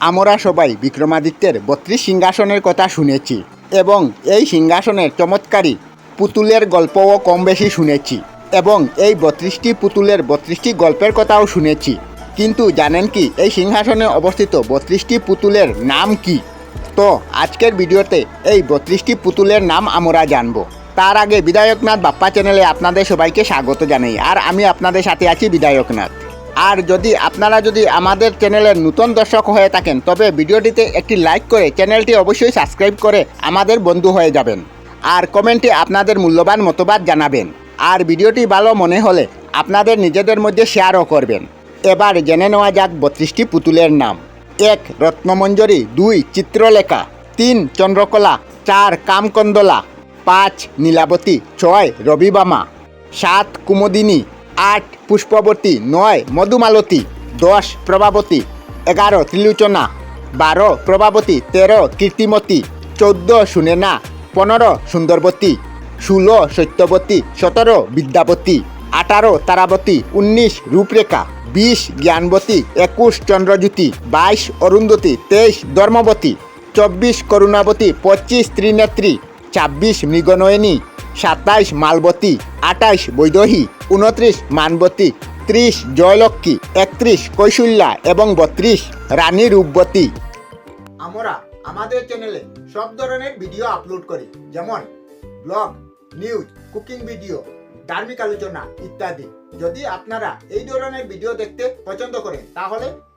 আমরা সবাই বিক্রমাদিত্যের বত্রিশ সিংহাসনের কথা শুনেছি এবং এই সিংহাসনের চমৎকারী পুতুলের গল্পও কম বেশি শুনেছি এবং এই বত্রিশটি পুতুলের বত্রিশটি গল্পের কথাও শুনেছি। কিন্তু জানেন কি, এই সিংহাসনে অবস্থিত বত্রিশটি পুতুলের নাম কি? তো আজকের ভিডিওতে এই বত্রিশটি পুতুলের নাম আমরা জানব। তার আগে বিধায়কনাথ বাপ্পা চ্যানেলে আপনাদের সবাইকে স্বাগত জানাই। আর আমি আপনাদের সাথে আছি বিধায়কনাথ আর যদি আপনারা যদি আমাদের চ্যানেলের নতুন দর্শক হয়ে থাকেন, তবে ভিডিওটিতে একটি লাইক করে চ্যানেলটি অবশ্যই সাবস্ক্রাইব করে আমাদের বন্ধু হয়ে যাবেন। আর কমেন্টে আপনাদের মূল্যবান মতবাদ জানাবেন। আর ভিডিওটি ভালো মনে হলে আপনাদের নিজেদের মধ্যে শেয়ারও করবেন। এবার জেনে নেওয়া যাক বত্রিশটি পুতুলের নাম। এক, রত্নমঞ্জরি। দুই, চিত্রলেখা। তিন, চন্দ্রকলা। চার, কামকন্দলা। পাঁচ, নীলাবতী। ছয়, রবিবামা। সাত, কুমোদিনী। আট পুষ্পবতী, নয় মধুমালতী, দশ প্রভাবতী, এগারো ত্রিলোচনা, বারো প্রভাবতী, তেরো কীর্তিমতী, চৌদ্দ সুনেনা, পনেরো সুন্দরবতী, ষোলো সত্যবতী, সতেরো বিদ্যাবতী, আঠারো তারাবতী, উনিশ রূপরেখা, বিশ জ্ঞানবতী, একুশ চন্দ্রজ্যোতি, বাইশ অরুন্ধতী, তেইশ ধর্মবতী, চব্বিশ করুণাবতী, পঁচিশ ত্রিনেত্রী, ছাব্বিশ মৃগনয়নী সাতাইশ মালবতী আটাইশ বৈদহী, উনত্রিশ মানবতী, ত্রিশ জয়লক্ষ্মী, একত্রিশ কৈশল্যা এবং বত্রিশ রানী রূপবতী। আমরা আমাদের চ্যানেলে সব ধরনের ভিডিও আপলোড করি, যেমন ব্লগ নিউজ কুকিং ভিডিও ধার্মিক আলোচনা ইত্যাদি। যদি আপনারা এই ধরনের ভিডিও দেখতে পছন্দ করেন, তাহলে